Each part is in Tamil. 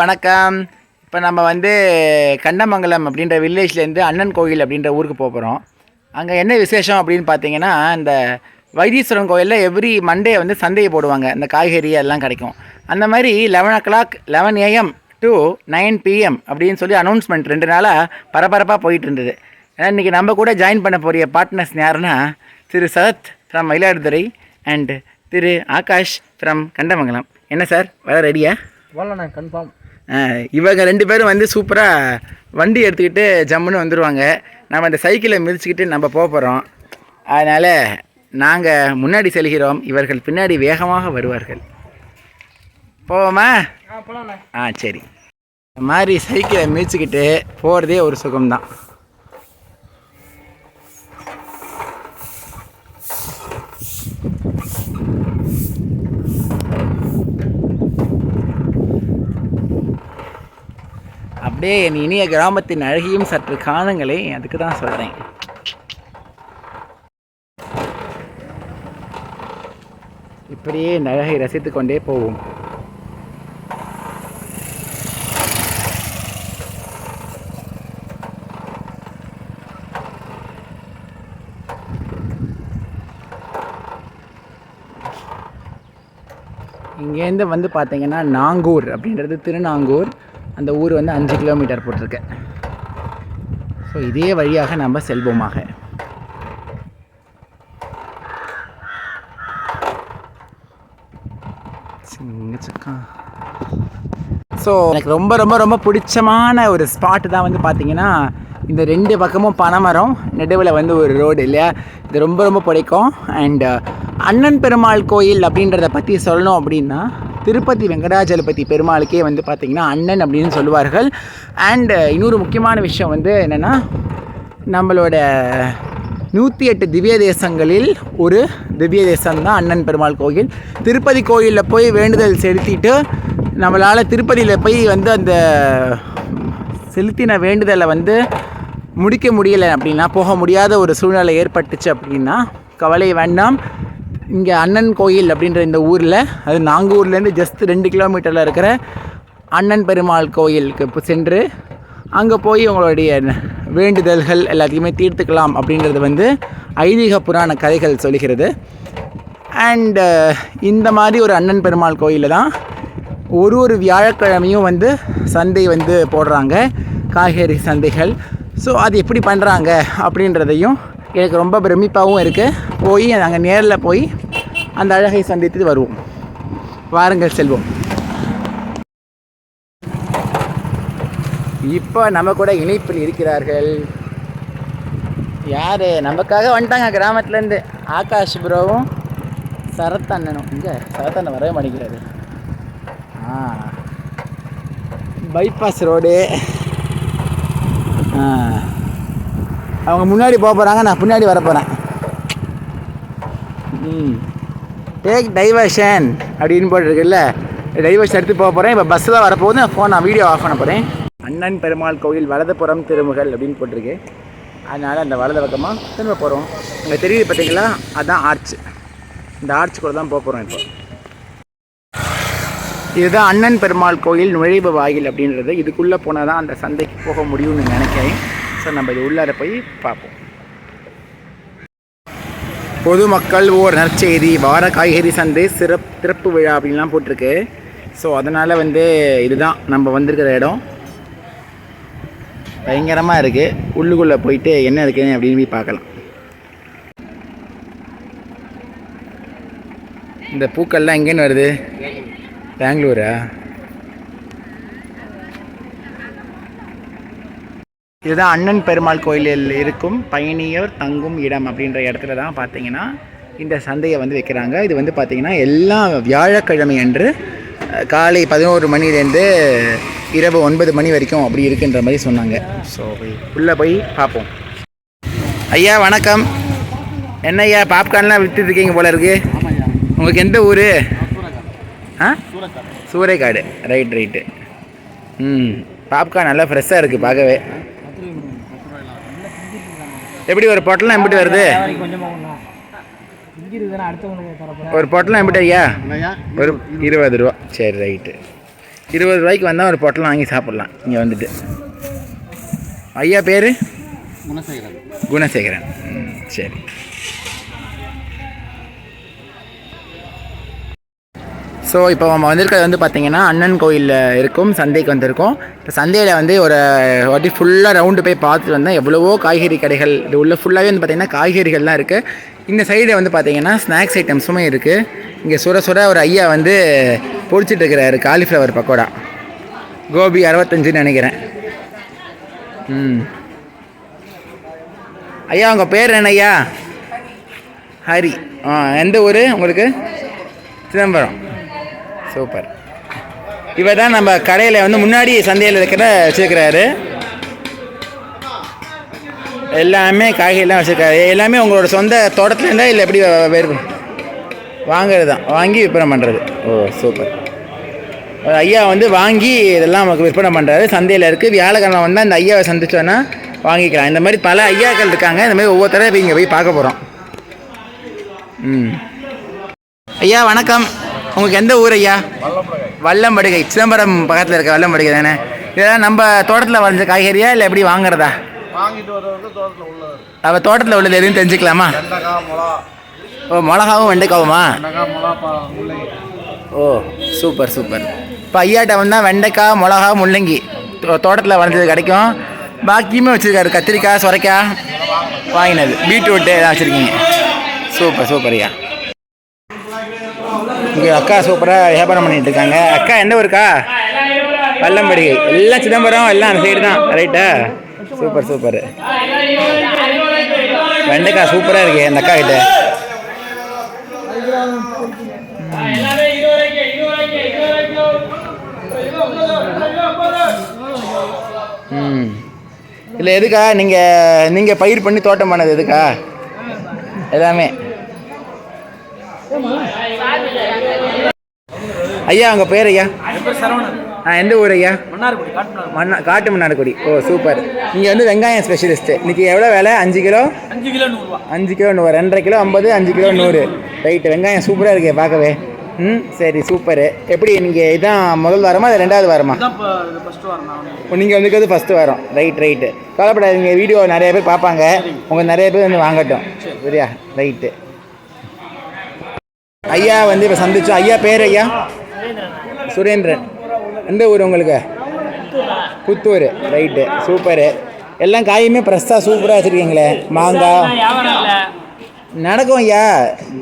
வணக்கம். இப்போ நம்ம வந்து கண்டமங்கலம் அப்படின்ற வில்லேஜ்லேருந்து அண்ணன் கோயில் அப்படின்ற ஊருக்கு போக போகிறோம் அங்கே என்ன விசேஷம் அப்படின்னு பார்த்தீங்கன்னா இந்த வைத்தீஸ்வரன் கோயிலில் எவ்ரி மண்டே வந்து சந்தையை போடுவாங்க. இந்த காய்கறி எல்லாம் கிடைக்கும். அந்த மாதிரி eleven o'clock eleven AM to nine PM அப்படின்னு சொல்லி அனௌன்ஸ்மெண்ட் ரெண்டு நாளாக பரபரப்பாக போயிட்டு இருந்தது. ஏன்னா இன்றைக்கி நம்ம கூட ஜாயின் பண்ண போகிற பார்ட்னர்ஸ் யாருன்னா திரு சரத் ஃப்ரம் மயிலாடுதுறை அண்ட் திரு ஆகாஷ் ஃப்ரம் கண்டமங்கலம். என்ன சார்? வர ரெடியா வரலண்ணா கன்ஃபார்ம் இவங்க ரெண்டு பேரும் வந்து சூப்பராக வண்டி எடுத்துக்கிட்டு ஜம்முன்னு வந்துடுவாங்க நம்ம அந்த சைக்கிளை மிதிச்சுக்கிட்டு நம்ம போக போகிறோம் அதனால் நாங்கள் முன்னாடி செல்கிறோம். இவர்கள் பின்னாடி வேகமாக வருவார்கள். போவோமா? ஆ சரி. இந்த மாதிரி சைக்கிளை மிதிச்சுக்கிட்டு போகிறதே ஒரு சுகம்தான். அப்படியே என் இனிய கிராமத்தின் அழகையும் சற்று காணுங்களே அதுக்கு தான் சொல்கிறேன் இப்படியே இந்த அழகை ரசித்து கொண்டே போவோம். இங்கேருந்து வந்து பார்த்தீங்கன்னா நாங்கூர் அப்படின்றது திருநாங்கூர். அந்த ஊர் வந்து அஞ்சு கிலோமீட்டர் போட்டிருக்கு. ஸோ இதே வழியாக நம்ம செல்வோமாக. ஸோ எனக்கு ரொம்ப ரொம்ப ரொம்ப பிடிச்சமான ஒரு ஸ்பாட் தான் வந்து பார்த்தீங்கன்னா இந்த ரெண்டு பக்கமும் பனைமரம் நடுவில் வந்து ஒரு ரோடு இல்லையா? இது ரொம்ப ரொம்ப பிடிக்கும். அண்ட் அண்ணன் பெருமாள் கோயில் அப்படின்றத பற்றி சொல்லணும் அப்படின்னா திருப்பதி வெங்கடாஜலபதி பெருமாளுக்கே வந்து பார்த்திங்கன்னா அண்ணன் அப்படின்னு சொல்லுவார்கள். அண்டு இன்னொரு முக்கியமான விஷயம் வந்து என்னென்னா நம்மளோட நூற்றி எட்டு திவ்ய தேசங்களில் ஒரு திவ்ய தேசம் தான் அண்ணன் பெருமாள் கோயில். திருப்பதி கோயிலில் போய் வேண்டுதல் செலுத்திட்டு நம்மளால் திருப்பதியில் போய் வந்து அந்த செலுத்தின வேண்டுதலை வந்து முடிக்க முடியலை அப்படின்னா போக முடியாத ஒரு சூழ்நிலை ஏற்பட்டுச்சு அப்படின்னா கவலை வேண்டாம். இங்கே அண்ணன் கோயில் அப்படின்ற இந்த ஊரில் அது நாங்கூர்லேருந்து ஜஸ்ட் ரெண்டு கிலோமீட்டரில் இருக்கிற அண்ணன் பெருமாள் கோயிலுக்கு இப்போ சென்று அங்கே போய் உங்களுடைய வேண்டுதல்கள் எல்லாத்தையுமே தீர்த்துக்கலாம் அப்படின்றது வந்து ஐதீக புராண கதைகள் சொல்கிறது அண்டு இந்த மாதிரி ஒரு அண்ணன் பெருமாள் கோயிலில் தான் ஒரு ஒரு வியாழக்கிழமையும் வந்து சந்தை வந்து போடுறாங்க காய்கறி சந்தைகள். ஸோ அது எப்படி பண்ணுறாங்க அப்படின்றதையும் எனக்கு ரொம்ப பிரமிப்பாகவும் இருக்குது போய் நாங்கள் நேரில் போய் அந்த அழகை சந்தித்து வருவோம். வாருங்கள் செல்வோம். இப்போ நம்ம கூட இணைப்பில் இருக்கிறார்கள். யார்? நமக்காக வந்துட்டாங்க கிராமத்துலேருந்து ஆகாஷ் ப்ரோவும் சரத் அண்ணனும் இங்கே சரத் அண்ணன் வரவே மாட்டேங்கிறாரு. ஆ. பைபாஸ் ரோடு அவங்க முன்னாடி போக போகிறாங்க நான் பின்னாடி வர போகிறேன் ம். டேக் டைவர்ஷன் அப்படின்னு போட்டிருக்குல்ல. டைவர்ஷன் எடுத்து போக போகிறேன் இப்போ பஸ்ஸில் தான் வரப்போகுது. நான் ஃபோன் நான் வீடியோ ஆஃப் பண்ண போகிறேன் அண்ணன் பெருமாள் கோயில் வலதுபுறம் திருமுகல் அப்படின்னு போட்டிருக்கு. அதனால் அந்த வலது பக்கமாக திரும்ப போகிறோம் அங்கே தெரியுது பார்த்தீங்களா அதுதான் ஆர்ச் இந்த ஆர்ச் கூட தான் போக போகிறோம் இப்போ. இதுதான் அண்ணன் பெருமாள் கோயில் நுழைவு வாயில் அப்படின்றது. இதுக்குள்ளே போனால் தான் அந்த சந்தைக்கு போக முடியும்னு நினைக்கிறேன். ஸோ நம்ம இது உள்ளார போய் பார்ப்போம். பொதுமக்கள் ஓர் நற்செய்தி. வார காய்கறி சந்தை சிறப் திறப்பு விழா அப்படின்லாம் போட்டிருக்கு. ஸோ அதனால் வந்து இதுதான் நம்ம வந்திருக்கிற இடம். பயங்கரமாக இருக்குது உள்ளுக்குள்ளே போயிட்டு என்ன இருக்குன்னு அப்படின்னு போய் பார்க்கலாம். இந்த பூக்கள்லாம் எங்கேன்னு வருது? பெங்களூரா? இதுதான் அண்ணன் பெருமாள் கோயிலில் இருக்கும் பயணியர் தங்கும் இடம் அப்படின்ற இடத்துல தான் பார்த்தீங்கன்னா இந்த சந்தையை வந்து வைக்கிறாங்க. இது வந்து பார்த்திங்கன்னா எல்லா வியாழக்கிழமை அன்று காலை பதினோரு மணிலேருந்து இரவு ஒன்பது மணி வரைக்கும் அப்படி இருக்குன்ற மாதிரி சொன்னாங்க. ஸோ உள்ளே போய் பார்ப்போம். ஐயா வணக்கம். என்ன ஐயா பாப்கார்ன்லாம் விற்றுருக்கீங்க போல இருக்கு. உங்களுக்கு எந்த ஊர்? ஆ? சூறைக்காடு. ரைட் ரைட்டு ம் பாப்கார்ன் நல்லா ஃப்ரெஷ்ஷாக இருக்குது பார்க்கவே. எப்படி ஒரு பொட்டலம் எம்பிட்டு வருது? ஒரு பொட்டலம் எம்பிட்டு ஐயா ஒரு இருபது ரூபா. சரி ரைட்டு. இருபது ரூபாய்க்கு வந்தால் ஒரு பொட்டலம் வாங்கி சாப்பிட்லாம். இங்கே வந்துட்டு. ஐயா பேர்? குணசேகரன். குணசேகரன். ம், சரி. ஸோ இப்போ நம்ம வந்திருக்கிறது வந்து பார்த்தீங்கன்னா அண்ணன் கோயிலில் இருக்கும் சந்தைக்கு வந்திருக்கோம். இப்போ சந்தையில் வந்து ஒரு வாட்டி ஃபுல்லாக ரவுண்டு போய் பார்த்துட்டு வந்தேன் எவ்வளவோ காய்கறி கடைகள் இது உள்ள ஃபுல்லாகவே வந்து பார்த்திங்கன்னா காய்கறிகள்லாம் இருக்குது இந்த சைடில் வந்து பார்த்திங்கன்னா ஸ்நாக்ஸ் ஐட்டம்ஸுமே இருக்குது இங்கே சுட சுட ஒரு ஐயா வந்து பொரிச்சிட்டு இருக்கிறாரு காலிஃப்ளவர் பக்கோடா. கோபி அறுபத்தஞ்சுன்னு நினைக்கிறேன். ம். ஐயா உங்கள் பேர் என்ன ஐயா? ஹரி. ஆ எந்த ஊர் உங்களுக்கு? சிதம்பரம். சூப்பர். இவர் தான் நம்ம கடையில் வந்து முன்னாடி சந்தையில் இருக்கிற வச்சுருக்கிறாரு. எல்லாமே காய்கறிலாம் வச்சுருக்காரு. எல்லாமே உங்களோட சொந்த தோட்டத்தில் இருந்தால் இல்லை எப்படி வேறு வாங்குறது தான் வாங்கி விற்பனை பண்ணுறது ஓ சூப்பர். ஐயா வந்து வாங்கி இதெல்லாம் நமக்கு விற்பனை பண்ணுறாரு சந்தையில் இருக்குது வியாழக்கிழமை வந்தால் அந்த ஐயாவை சந்திச்சோன்னா வாங்கிக்கலாம். இந்த மாதிரி பல ஐயாக்கள் இருக்காங்க. இந்த மாதிரி ஒவ்வொருத்தர இப்போ இங்கே போய் பார்க்க போகிறோம் ம். ஐயா வணக்கம். உங்களுக்கு எந்த ஊர் ஐயா? வல்லம்படுகை சிதம்பரம் பக்கத்தில் இருக்க வல்லம்படுகை தானே? இதெல்லாம் நம்ம தோட்டத்தில் வளைஞ்ச காய்கறியா இல்லை எப்படி வாங்குறதா? வாங்கிட்டு வர்றது தோட்டத்தில் உள்ளது எதுவும் தெரிஞ்சுக்கலாமா? ஓ மிளகாவும் வெண்டைக்காவுமா? ஓ சூப்பர் சூப்பர். இப்போ ஐயாட்ட வந்தால் வெண்டைக்காய் மிளகா முள்ளங்கி தோட்டத்தில் வளர்ந்தது கிடைக்கும். பாக்கியுமே வச்சுருக்காரு. கத்திரிக்காய் சுரைக்காய் வாங்கினது. பீட்ரூட்டு எல்லாம் வச்சுருக்கீங்க. சூப்பர் சூப்பர் ஐயா. இங்கே அக்கா சூப்பராக வியாபாரம் பண்ணிட்டு இருக்காங்க. அக்கா எந்த ஊருக்கா வல்லம்படிகை எல்லாம் சிதம்பரம் எல்லாம் அந்த சைடு தான். ரைட்டா சூப்பர் சூப்பர். வெண்டைக்காய் சூப்பராக இருக்கு அந்த அக்கா கிட்ட. ம். இல்லை எதுக்கா? நீங்கள் நீங்கள் பயிர் பண்ணி தோட்டம் பண்ணது எதுக்கா? எல்லாமே. ஐயா உங்கள் பேர் ஐயா? ஆ எந்த ஊர் ஐயா? மண்ணா காட்டு மன்னார்குடி. ஓ சூப்பர் நீங்கள் வந்து வெங்காயம் ஸ்பெஷலிஸ்ட்டு இன்றைக்கி எவ்வளோ விலை? அஞ்சு கிலோ? அஞ்சு கிலோ நூறுரூவா அஞ்சு கிலோ நூறு. ரெண்டரை கிலோ ஐம்பது அஞ்சு கிலோ நூறு. ரைட்டு வெங்காயம் சூப்பராக இருக்கே பார்க்கவே. ம் சரி சூப்பரு எப்படி நீங்கள் இதான் முதல் வாரமா அது ரெண்டாவது வாரமா? நீங்கள் வந்துக்கிறது ஃபஸ்ட்டு வாரம் ரைட் ரைட்டு கவலைப்படாதீங்க வீடியோ நிறைய பேர் பார்ப்பாங்க. உங்கள் நிறைய பேர் வந்து வாங்கட்டும். சரியா? ரைட்டு ஐயா வந்து இப்போ சந்திச்சோம். ஐயா பேர் ஐயா? சுரேந்திரன். எந்த ஊர் உங்களுக்கு? புத்தூர். ரைட்டு. சூப்பரு. எல்லாம் காயுமே ஃப்ரெஷ்ஷாக சூப்பராக வச்சுருக்கீங்களே. மாங்காய் நடக்கும் ஐயா.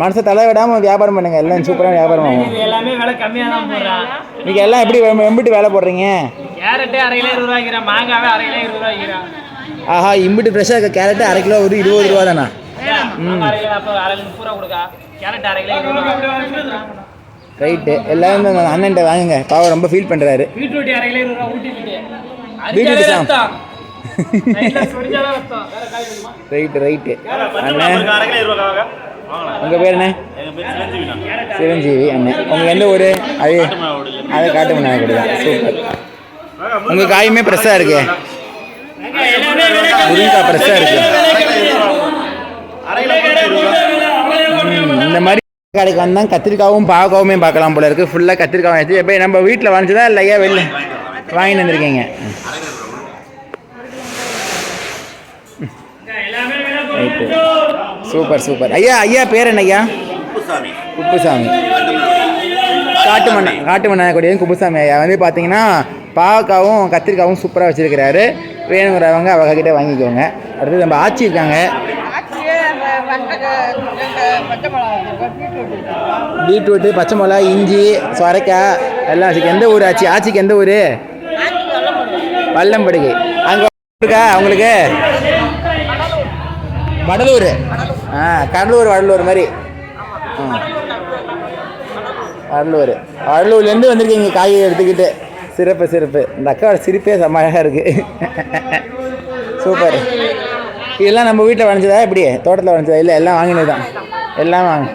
மனசை தலை விடாமல் வியாபாரம் பண்ணுங்க. எல்லாம் சூப்பராக வியாபாரம் ஆகும். எல்லாமே விலை கம்மியாக தான் போடுறான் நீங்கள் எல்லாம் எப்படி எம்- எம்பிட்டு வேலை போடுறீங்க? கேரட்டே அரை கிலோ இருபது ரூபாய்க்கிறேன் மாங்காவே அரை கிலோ இருபது ரூபாய்க்கிறேன் ஆஹா இம்பிட்டு ஃப்ரெஷ்ஷாக இருக்க கேரட்டு அரை கிலோ ஒரு இருபது ரூபா தானா அரை கிலோ ரூபா கொடுக்கா. கேரட் அரை கிலோ ரைட்டு எல்லாரும் அண்ணன்ட்ட வாங்குங்க. பாவம் ரொம்ப ஃபீல் பண்ணுறாரு பீட்ரூட் சாம். ரைட்டு ரைட்டு அண்ணன் உங்கள் பேர் என்ன? சிரஞ்சீவி அண்ணன் உங்கள் எந்த ஊர்? அது அதை காட்டு மண்ணாக கொடுதான் சூப்பர். உங்கள் காயுமே ஃப்ரெஷ்ஷாக இருக்கு. முருங்கக்காய் ஃப்ரெஷ்ஷாக இருக்கு. இந்த மாதிரி கடைக்கு வந்தால் கத்திரிக்காவும் பாவக்காவுமே பார்க்கலாம் போல இருக்குது ஃபுல்லாக கத்திரிக்காய் வச்சு எப்போ நம்ம வீட்டில் வாங்கிச்சதா இல்லை ஐயா வெளில? வாங்கிட்டு வந்திருக்கீங்க. Super super. ஐயா ஐயா பேர் என்ன ஐயா? குப்புசாமி. காட்டு மண்ணா காட்டு மண்ணாக்கூடியது குப்புசாமி ஐயா. வந்து பார்த்தீங்கன்னா பாவக்காவும் கத்திரிக்காவும் சூப்பராக வச்சுருக்கிறாரு. வேணுங்கிறவங்க அவங்கக்கிட்ட வாங்கிக்கோங்க. அடுத்து நம்ம ஆச்சி இருக்காங்க. பீட்ரூட்டு பச்சை மிளகா இஞ்சி சொரைக்காய் எல்லாம் எந்த ஊர் ஆச்சு? ஆச்சிக்கு எந்த ஊர்? வல்லம்படுகை அங்கே இருக்கா அவங்களுக்கு வடலூர். ஆ கடலூர் வடலூர் மாதிரி. வடலூர். வடலூர்லேருந்து வந்திருக்கீங்க காய்கறி எடுத்துக்கிட்டு. சிறப்பு சிறப்பு. இந்த அக்காவோட சிரிப்பே செம்ம இருக்குது சூப்பர். இதெல்லாம் நம்ம வீட்டில் வளைஞ்சதா? எப்படி தோட்டத்தில் வளைஞ்சதா? இல்லை எல்லாம் வாங்கினது தான் எல்லாம் வாங்க.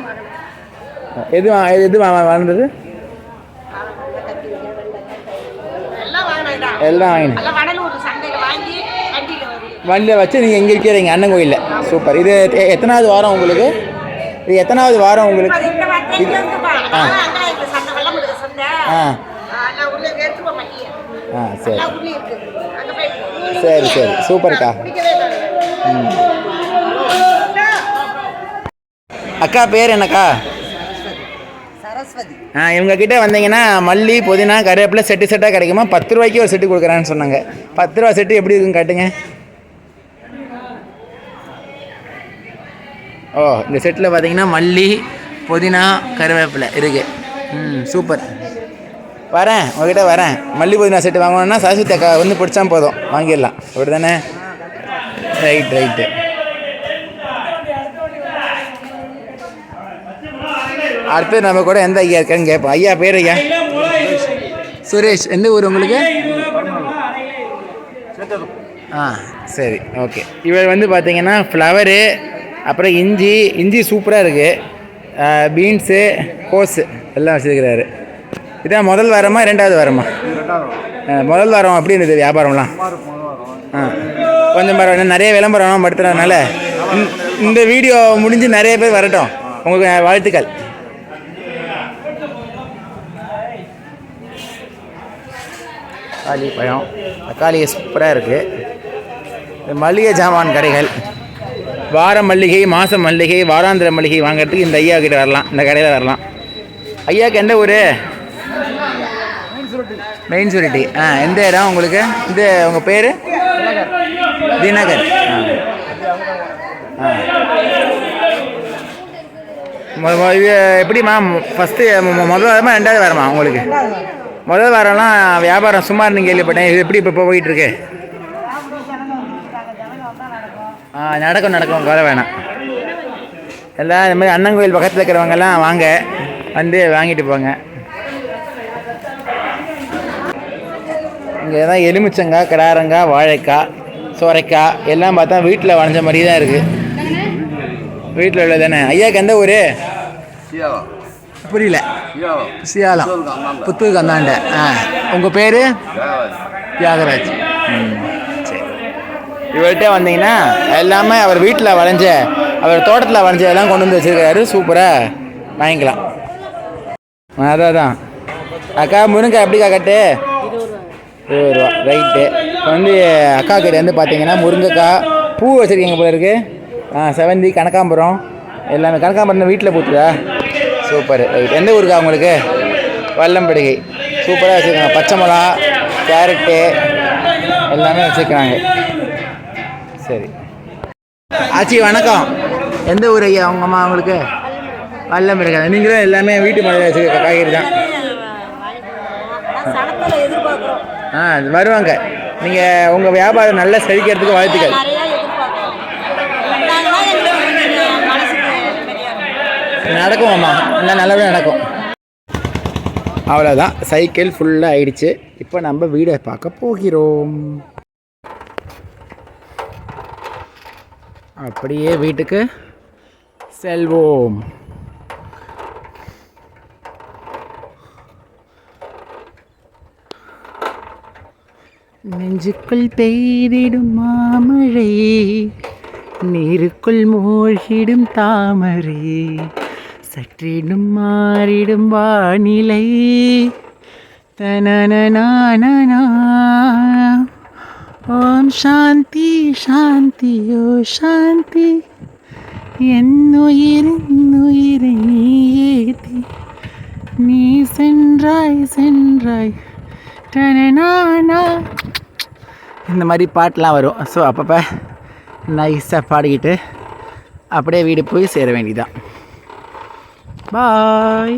எது வா எது வா வளர்ந்தது? எல்லாம் வாங்கினதா எல்லாம் வாங்கினது. எல்லாம் வடலூர் சந்தையில் வாங்கி வண்டியில் வச்சு நீங்கள் எங்கே இருக்கிறீங்க அண்ணன் கோயிலில். சூப்பர். இது எத்தனாவது வாரம் உங்களுக்கு? இது எத்தனாவது வாரம் உங்களுக்கு? இது. ஆ. ஆ. ஆ, சரி. சரி சரி. சூப்பர்க்கா. அக்கா பேர் என்னக்கா? சரஸ்வதி. ஆ இவங்க கிட்ட வந்தீங்கன்னா மல்லி புதினா கருவேப்பிலை செட்டு செட்டாக கிடைக்குமா? பத்து ரூபாய்க்கு ஒரு செட்டு கொடுக்குறான்னு சொன்னாங்க. பத்து ரூபா செட்டு எப்படி இருக்குன்னு காட்டுங்க. ஓ இந்த செட்டில் பார்த்தீங்கன்னா மல்லி புதினா கருவேப்பிலை இருக்கு. ம் சூப்பர் வரேன் உங்ககிட்ட வரேன். மல்லி புதினா செட்டு வாங்கணும்னா சரஸ்வதி அக்கா வந்து பிடிச்சா போதும். வாங்கிடலாம். அப்படி தானே ரைட் ரைட்டு அடுத்து நம்ம கூட எந்த ஐயா இருக்கான்னு கேட்போம் ஐயா பேர் ஐயா? சுரேஷ். எந்த ஊர் உங்களுக்கு? ஆ சரி ஓகே. இவர் வந்து பார்த்தீங்கன்னா ஃப்ளவரு அப்புறம் இஞ்சி இஞ்சி சூப்பராக இருக்குது பீன்ஸு கோஸு எல்லாம் வச்சுருக்கிறாரு. இதான் முதல் வாரமா ரெண்டாவது வாரமா? முதல் வாரம் அப்படி இருந்தது வியாபாரம்லாம். ஆ. கொஞ்சம் பரவாயில்ல நிறைய விளம்பரம் படுத்துறதுனால இந்த- வீடியோ முடிஞ்சு நிறைய பேர் வரட்டும். உங்களுக்கு வாழ்த்துக்கள். தக்காளி பழம். தக்காளி சூப்பராக இருக்குது மளிகை ஜாமான் கடைகள். வார மல்லிகை மாத மல்லிகை வாராந்திர மல்லிகை வாங்குறதுக்கு இந்த ஐயா கிட்ட வரலாம். இந்த கடையில் வரலாம். ஐயாவுக்கு எந்த ஊர்? மெயின் சுரிட்டி. ஆ எந்த இடம் உங்களுக்கு? இந்த உங்கள் பேர்? தினகர் ஆ. ஆ. இது எப்படிம்மா ஃபஸ்ட்டு முதல் வாரமா ரெண்டாவது வாரமா உங்களுக்கு? முதல் வாரம்லாம் வியாபாரம் சும்மா இருந்து கேள்விப்பட்டேன். இது எப்படி இப்போ போயிட்டு இருக்கு ஆ நடக்கும் நடக்கும். கவலை வேணாம். எல்லாம் இந்த மாதிரி அண்ணன் கோயில் பக்கத்தில் இருக்கிறவங்கெல்லாம் வாங்க. வந்து வாங்கிட்டு போங்க. இங்கே தான் எலுமிச்சங்காய் கிடாரங்காய் வாழைக்காய். சோரைக்காய் எல்லாம் பார்த்தா வீட்டில் வளைஞ்ச மாதிரி தான் இருக்குது வீட்டில் உள்ளது தானே? ஐயாக்கு எந்த ஊர்? புரியல. சியாலம். புத்தூருக்கு அந்தாண்ட ஆ. உங்கள் பேர்? தியாகராஜ். ம், சரி. இவர்கிட்ட வந்தீங்கன்னா எல்லாமே அவர் வீட்டில் வளைஞ்ச அவர் தோட்டத்தில் வளைஞ்சதெல்லாம் கொண்டு வந்து வச்சுருக்காரு. சூப்பராக வாங்கிக்கலாம். அதான் அதான். அக்கா முருங்கை எப்படிக்கா கட்டு? இருபது ரூபா. ரைட்டு. இப்போ வந்து அக்கா கிட்ட வந்து பார்த்தீங்கன்னா முருங்கைக்காய் பூ வச்சுருக்கீங்க போல இருக்கு செவந்தி கனகாம்பரம் எல்லாமே கனகாம்பரம் வீட்டில் பூத்துக்கா சூப்பர் எந்த ஊருக்கா உங்களுக்கு வல்லம்படுகை சூப்பராக வச்சுருக்காங்க பச்சை மிளகா கேரட்டு எல்லாமே வச்சுருக்காங்க சரி ஆச்சி வணக்கம் எந்த ஊர் ஐயா உங்கள் அம்மா உங்களுக்கு வல்லம்படுகை நீங்களும் எல்லாமே வீட்டு மழையில் வச்சுருக்க காய்கறி தான் ஆ வருவாங்க நீங்கள் உங்கள் வியாபாரம் நல்லா செழிக்கிறதுக்கு வாழ்த்துக்கள். நடக்கும் அம்மா எல்லாம் நல்லபடியாக நடக்கும். அவ்வளோதான் சைக்கிள் ஃபுல்லாக ஆயிடுச்சு. இப்போ நம்ம வீடை பார்க்க போகிறோம். அப்படியே வீட்டுக்கு செல்வோம். நெஞ்சுக்குள் பெய்திடும் மாமழை நீருக்குள் மூழ்கிடும் தாமரை சற்றிடும் மாறிடும் வானிலை தனனனானனா ஓம் சாந்தி சாந்தி ஓ சாந்தி என்னுயிர் உயிரை நீ ஏத்தி நீ சென்றாய் சென்றாய் டனனானா இந்த மாதிரி பாட்டெலாம் வரும். ஸோ அப்பப்போ நைஸாக பாடிக்கிட்டு அப்படியே வீடு போய் சேர வேண்டியதான் பாய்